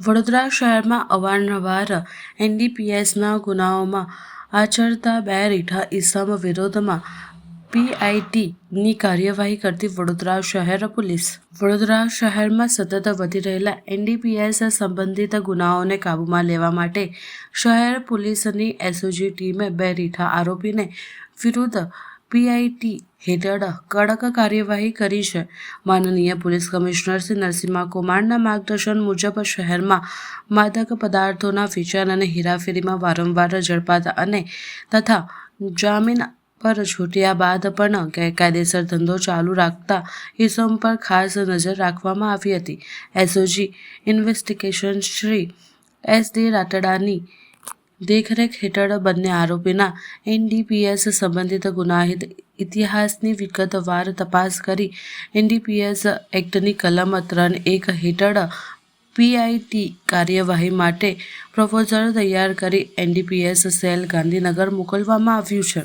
વડોદરા શહેરમાં અવારનવાર એનડીપીએસના ગુનાઓમાં આચરતા બે રીઠા ઇસમ વિરોધમાં પીઆઈટીની કાર્યવાહી કરતી વડોદરા શહેર પોલીસ. વડોદરા શહેરમાં સતત વધી રહેલા એનડીપીએસ સંબંધિત ગુનાઓને કાબૂમાં લેવા માટે શહેર પોલીસની એસઓજી ટીમે બે રીઠા આરોપીને વિરુદ્ધ પીઆઈટી હેઠળ કડક કાર્યવાહી કરી છે. માનનીય પોલીસ કમિશનર શ્રી નરસિંહા કુમારના માર્ગદર્શન મુજબ શહેરમાં માદક પદાર્થોના વેચાણ અને હેરાફેરીમાં વારંવાર ઝડપાતા અને તથા જામીન પર છૂટ્યા બાદ પણ ગેરકાયદેસર ધંધો ચાલુ રાખતા ઇસમ પર ખાસ નજર રાખવામાં આવી હતી. SOG investigation Shri S D રાટડાની દેખરેખ હેઠળ બંને આરોપીના એનડીપીએસ સંબંધિત ગુનાહિત ઇતિહાસની વિગતવાર તપાસ કરી એનડીપીએસ એક્ટની કલમ ત્રણ એક હેઠળ પીઆઈટી કાર્યવાહી માટે પ્રપોઝલ તૈયાર કરી એનડીપીએસ સેલ ગાંધીનગર મોકલવામાં આવ્યું છે.